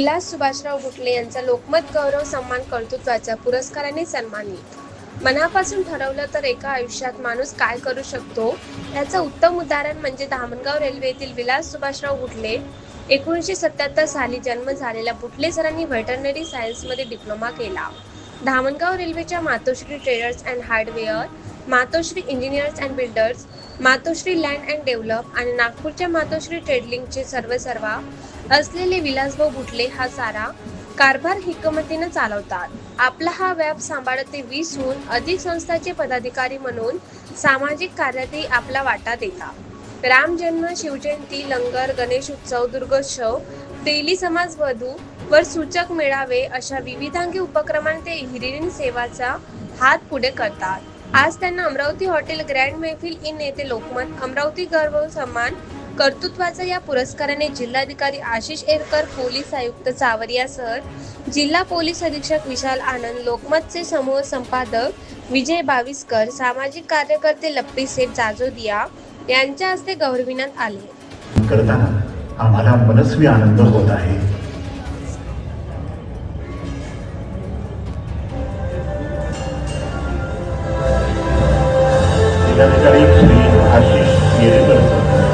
विलास सुभाषराव बुटले यांचा लोकमत गौरव सन्मान कर्तृत्वाच्या पुरस्काराने सन्मानित. मनापासून ठरवलं तर एका आयुष्यात माणूस काय करू शकतो? याचं उत्तम उदाहरण म्हणजे धामणगाव रेल्वेतील विलास सुभाषराव बुटले. एकोणीसशे सत्याहत्तर साली जन्म झालेल्या बुटले सरांनी व्हेटरनरी सायन्समध्ये डिप्लोमा केला. धामणगाव रेल्वेच्या Matoshri traders and hardware Matoshri engineers and builders Matoshri land and develop आणि नागपूरच्या मातोश्री ट्रेडलिंगचे सर्व सर्वा असलेले विलासभाऊ बुटले हा सारा कारभार हिकमतीनं चालवतात. आपला हा व्याप सांभाळत ते वीसहून अधिक संस्थांचे पदाधिकारी म्हणून सामाजिक कार्यातही आपला वाटा देतात. राम जन्म शिवजयंती लंगर गणेश उत्सव दुर्गोत्सव तेली समाज वधू वर सूचक मेळावे अशा विविधांगी उपक्रमांनी ते हिरिरीन सेवाचा हात पुढे करतात. आज त्यांना Amravati hotel grand Maifil inn येथे लोकमत अमरावती गर्व सन्मान कर्तृत्वाचा या पुरस्काराने जिल्हाधिकारी आशिष एरकर पोलीस आयुक्त चावरिया सर जिल्हा पोलीस अधीक्षक विशाल आनंद लोकमतचे समूह संपादक विजय बाविस्कर सामाजिक कार्यकर्ते लप्पी सेठ जाजोदिया यांच्या हस्ते गौरविण्यात आले. करताना आम्हाला मनस्वी आनंद होत आहे. 제자리 수행하실 예를 들어서